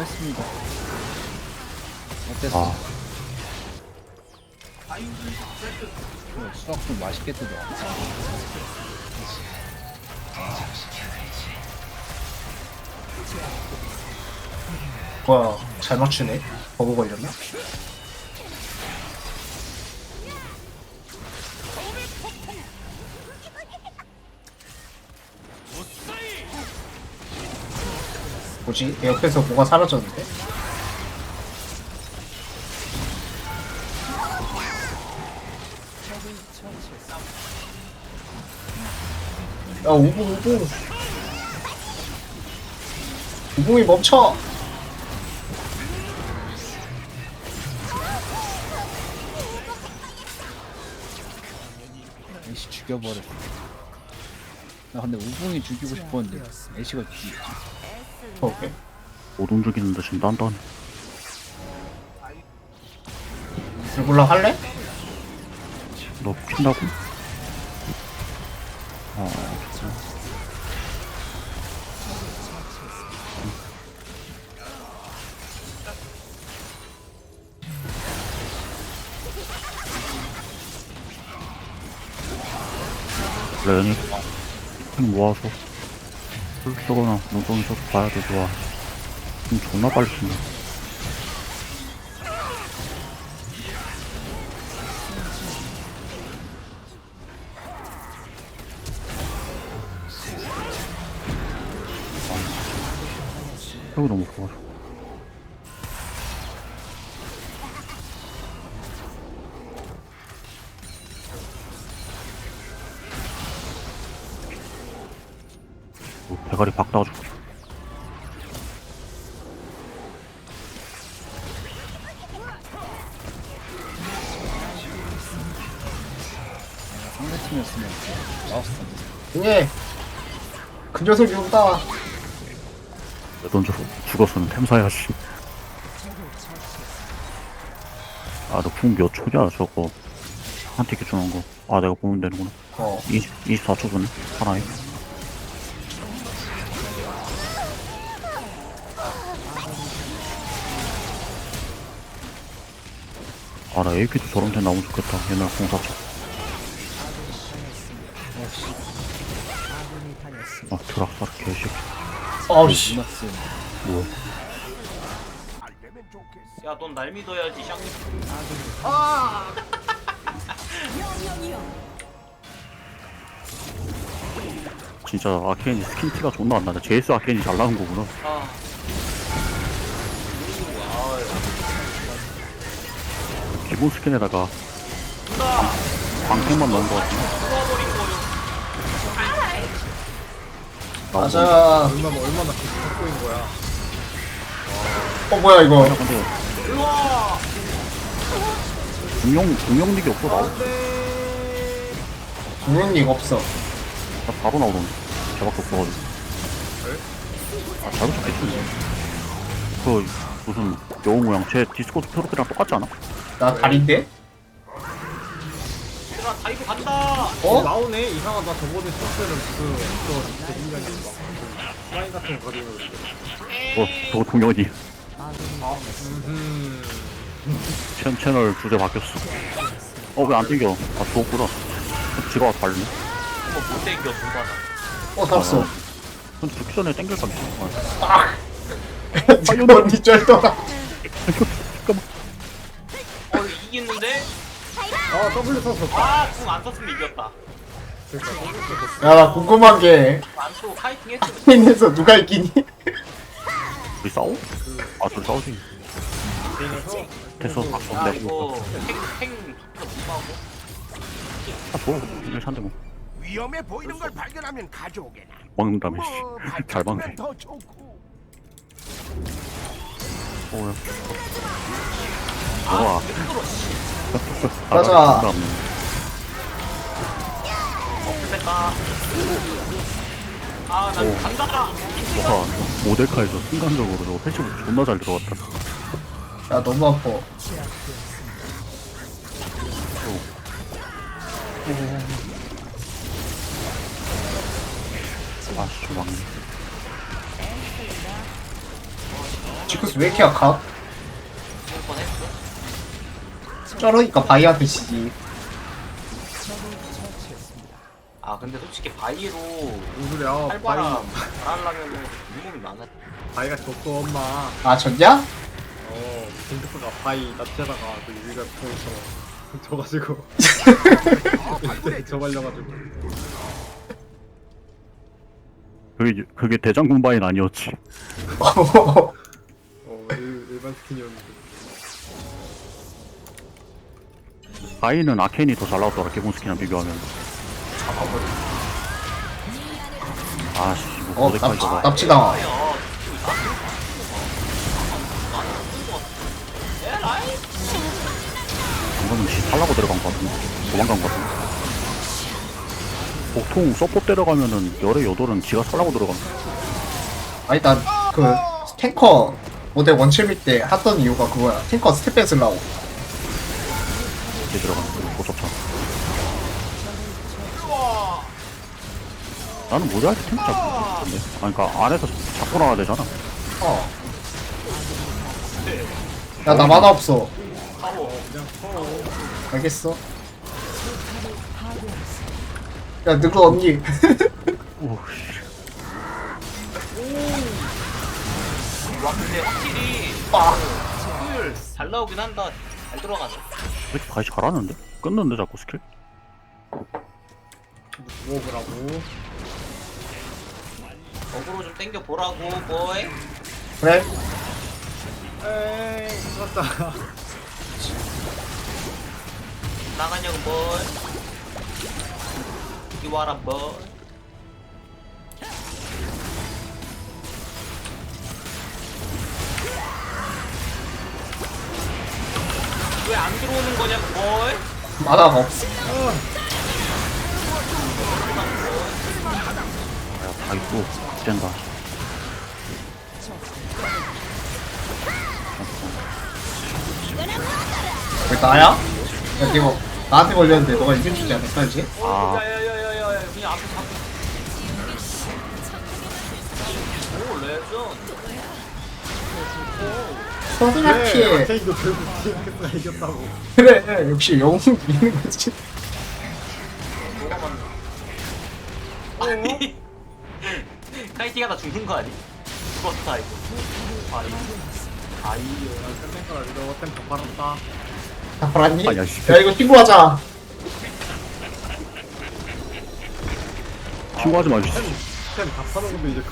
수고했습니다. 어땠어? 아, 어, 수학 좀 맛있게 뜯어. 뭐야 잘 맞추네 버그 걸렸나? 뭐지? 내 옆에서 뭐가 사라졌는데? 야 우붕 우붕 우붕이 멈춰! 애쉬 죽여버렸어. 나 근데 우붕이 죽이고 싶었는데 애쉬가 죽이지. 오케이 못 움직이는데 지금 단단. 불굴라 할래? 너 핀다고? 아, 진짜. 레니 힘 모아서 술 쓰거나 눈덩이 써서 봐야 돼 좋아. 힘 존나 빨리 쓰네 여기 너무 좋아서 대가리 상대팀이었으면 나왔을 텐데. 예. 그 녀석이 온다. 내 던져서 죽었으면 템사야지 아너궁몇 초냐 저거 한 티켓 주는 거아 내가 보면 되는구나 어. 20, 24초 전에 하나에 아나 AP도 저런 템 나오면 좋겠다. 옛날 공사처 아 드락사르 개새끼. 아우씨. 뭐야? 야, 넌 날 믿어야지, 샹. 진짜 아케인이 스킨티가 존나 안 나네. JS 아케인이 잘 나온 거구나. 아. 기본 스킨에다가! 방패만 넣은 거 같은데. 맞아. 얼마나 얼마나 갖고인 거야. 어 뭐야 이거. 근데 우와! 공룡 공룡릭이 없어 분명 이거 없어. 나 바로 나오던데 저밖에 없어가지고 아 잘못 잡겠지 그 무슨 여우 모양 제 디스코드 프로그램랑 똑같지 않아? 나 다리인데? 얘들아, 다이브 간다! 어? 나오네 이상하다 저번에 썼을 그저 대중량이 막 슬라임 같은 거 가지고 있는데. 어 저거 동현이 음. 채, 채널 주제 바뀌었어 어 왜 안 땡겨 아 죽었구나 지가 와서 달리네 이거 못 땡겨, 누가나. 어 살았어. 근데 죽기 전에 땡길 까 미친 아. 언니 쩔더라. 이기는데? 아 W 썼어. 아, 궁안 썼으면 이겼다. 야나 궁금한 게 안 쓰고 파이팅 했으면 페인에서 누가 이기니? 우리 싸워? 아 둘이 싸우지 됐어 아, 아, 내 이거 탱, 탱, 못 하고. 아 좋아 이걸 산대 뭐 위험해 보이는 걸 발견하면 가져오게나. 먹는다며 뭐, 더 좋고. 어야 좋아 가자. 아, 됐다. 아, 난 오. 간다! 와 모델카에서 순간적으로 저거 패시브 존나 잘 들어갔다 야 너무 아파. 아씨 저 막네 지크스 왜 이렇게 약하? 저러니까 바이한테 지지. 아 근데 솔직히 바이로 무슨 소리야? 바이 활바람 잘하려면은 유목이 많아. 바이가 졌어 엄마. 아 졌냐? 어 징크스가 바이 납치하다가 그 유리가 통해서 져가지고. 저 말려가지고. 그게, 그게 대장군 바인 아니었지. 어 일, 일반 스킨이었는데 바인은 아케인이 더 잘 나왔더라, 기본 스킨이랑 비교하면. 아씨, 뭐, 어 어디까지 납치, 가. 납치당하 야, 이거는 씨 살라고 들어간 것 같은데. 도망간 것 같은데. 보통 서포 때려가면은 열의 여덟은 지가 살라고 들어간 아니 난 그 탱커 모델 원칠밀 때 했던 이유가 그거야 탱커 스텝백 쓰려고 게 들어간 못 잡잖아. 나는 때 템po 잡고 싶은데. 아니, 그니까 안에서 잡고 나와야 되잖아. 어. 야, 나 만화 없어. 알겠어. 야, 누구 언니? 오, 씨. 와 근데 확실히 아, 효율 잘 나오긴 한다. 잘 들어가네. 이렇게 가시 잘하는데? 끊는데 자꾸 스킬? 먹으라고 어그로 좀 땡겨 보라고 뭐해? 그래? 에이 맞다 나가냐고 뭘? 이리 와라 뭘? 뭘? 만화가 없어. 야, 다 있고, 된다. 왜 나야? 야, 이거 나한테 걸렸는데 너가 이길 않을까, 이제? 아, 야야야야야야 그냥 앞에 잡고. 오 레전드. 서드라키. 네 아케이도 결국 징크스가 이겼다고 그래, 역시 영웅 이기는 거지. 뭐가 맞나? 아니 카이팅 하다 죽는 거 아니? 죽었다 이거. 아이 아이요. 템템커라 이거 템다 팔았다 다 팔았니? 씨. 야, 이거 친구하자. 친구하지 마시지. 템다 파는 건데 이제